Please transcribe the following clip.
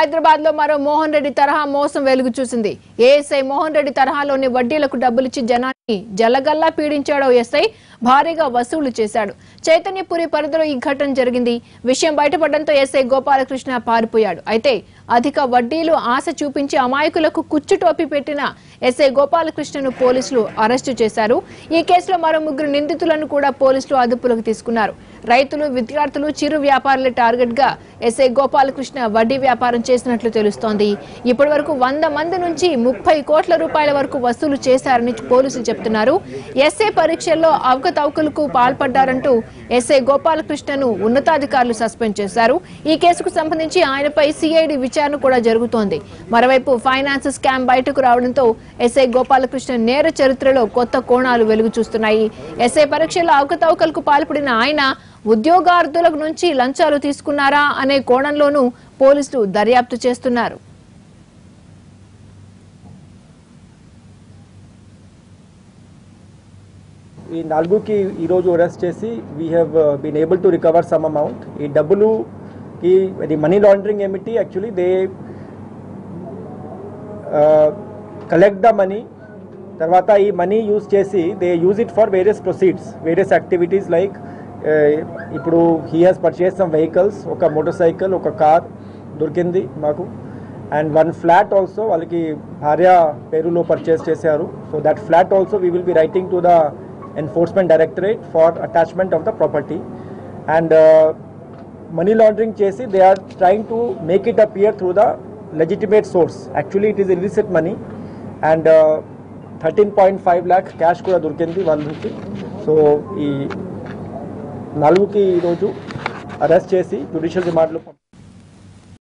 హైదరాబాద్లో మరో మోహన్ రెడ్డి తరహా మోసం వెలుగు చూసింది. ఏఎస్ఐ మోహన్ రెడ్డి తరహాలోని వడ్డీలకు డబ్బులిచ్చి జనాన్ని జలగల్లా పీడించాడో ఎస్ఐ భారీగా వసూలు చేశాడు. చైతన్యపురి పరిధిలో ఈ ఘటన జరిగింది. విషయం బయటపడడంతో ఎస్ఐ గోపాలకృష్ణ పారిపోయాడు. అయితే అధిక వడ్డీలు ఆశ చూపించి అమాయకులకు కుచ్చు టోపీ పెట్టిన ఎస్ఐ గోపాలకృష్ణను పోలీసులు అరెస్టు చేశారు. ఈ కేసులో మరో ముగ్గురు నిందితులను కూడా పోలీసులు అదుపులోకి తీసుకున్నారు. రైతులు విద్యార్థులు చిరు వ్యాపారుల టార్గెట్గా ఎస్ఐ గోపాలకృష్ణ వడ్డీ వ్యాపారం చేసినట్లు తెలుస్తోంది. ఇప్పటి వరకు వంద మంది నుంచి ముప్పై కోట్ల రూపాయల వరకు వసూలు చేశారని పోలీసులు చెప్పారు. చెప్తున్నారు. ఎస్ఐ పరీక్షల్లో అవకతవకలకు పాల్పడ్డారంటూ ఎస్ఐ గోపాలకృష్ణను ఉన్నతాధికారులు సస్పెండ్ చేశారు. ఈ కేసుకు సంబంధించి ఆయనపై సిఐడి విచారణ కూడా జరుగుతోంది. మరోవైపు ఫైనాన్స్ స్కామ్ బయటకు రావడంతో ఎస్ఐ గోపాలకృష్ణ నేర చరిత్రలో కొత్త కోణాలు వెలుగు చూస్తున్నాయి. ఎస్ఐ పరీక్షల్లో అవకతవకలకు పాల్పడిన ఆయన ఉద్యోగార్థుల నుంచి లంచాలు తీసుకున్నారా అనే కోణంలోనూ పోలీసులు దర్యాప్తు చేస్తున్నారు. ఈ నాలుగుకి ఈరోజు అరెస్ట్ చేసి we have been able to recover some amount ఈ డబ్బులుకి అది మనీ లాండరింగ్ ఏమిటి? Actually they collect the money తర్వాత ఈ మనీ యూజ్ చేసి they use it for various proceeds various activities like ఇప్పుడు he has purchase some vehicles ఒక motorcycle ఒక కార్ దొరికింది మాకు. అండ్ వన్ ఫ్లాట్ ఆల్సో వాళ్ళకి భార్య పేరులో పర్చేస్ చేశారు. So that flat also we will be writing to the Enforcement Directorate for attachment of the property and money laundering చేసి they are trying to make it appear through the legitimate source actually it is illicit money and thirteen point five lakh cash కూడా దొరికింది వాళ్ళ నుంచి so ఈ నాలుగుకి ఈరోజు arrest చేసి judicial రిమాండ్లో